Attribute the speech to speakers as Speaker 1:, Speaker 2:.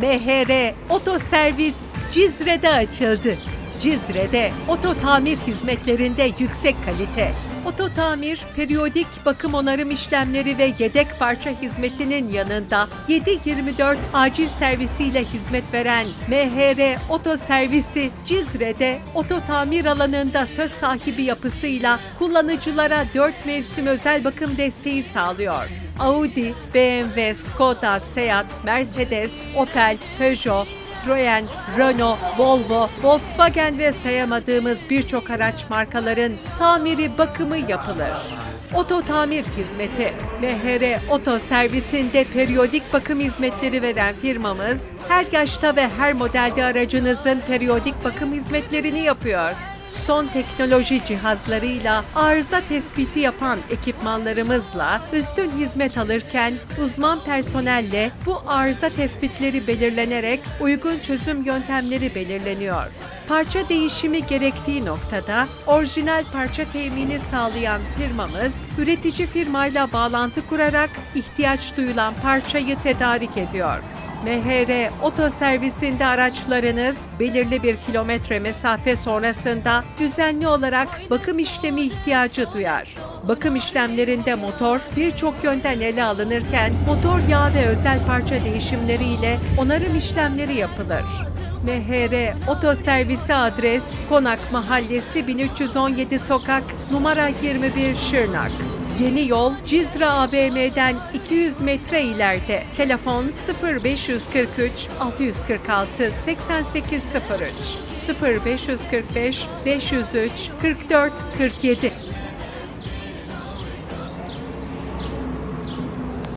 Speaker 1: MHR Otoservis Cizre'de açıldı. Cizre'de oto tamir hizmetlerinde yüksek kalite. Oto tamir, periyodik bakım onarım işlemleri ve yedek parça hizmetinin yanında 7-24 acil servisiyle hizmet veren MHR Oto Servisi Cizre'de oto tamir alanında söz sahibi yapısıyla kullanıcılara 4 mevsim özel bakım desteği sağlıyor. Audi, BMW, Skoda, Seat, Mercedes, Opel, Peugeot, Citroen, Renault, Volvo, Volkswagen ve sayamadığımız birçok araç markaların tamiri bakımı yapılır. Oto tamir hizmeti MHR Oto Servisinde periyodik bakım hizmetleri veren firmamız her yaşta ve her modelde aracınızın periyodik bakım hizmetlerini yapıyor son teknoloji cihazlarıyla arıza tespiti yapan ekipmanlarımızla üstün hizmet alırken uzman personelle bu arıza tespitleri belirlenerek uygun çözüm yöntemleri belirleniyor. Parça değişimi gerektiği noktada orijinal parça temini sağlayan firmamız üretici firmayla bağlantı kurarak ihtiyaç duyulan parçayı tedarik ediyor. MHR Oto Servisinde araçlarınız belirli bir kilometre mesafe sonrasında düzenli olarak bakım işlemi ihtiyacı duyar. Bakım işlemlerinde motor birçok yönden ele alınırken motor yağ ve özel parça değişimleriyle onarım işlemleri yapılır. MHR Oto Servisi adres Konak Mahallesi 1317 Sokak numara 21 Şırnak. Yeni yol Cizre AVM'den 200 metre ileride. Telefon 0543 646 8803 0545 503 44 47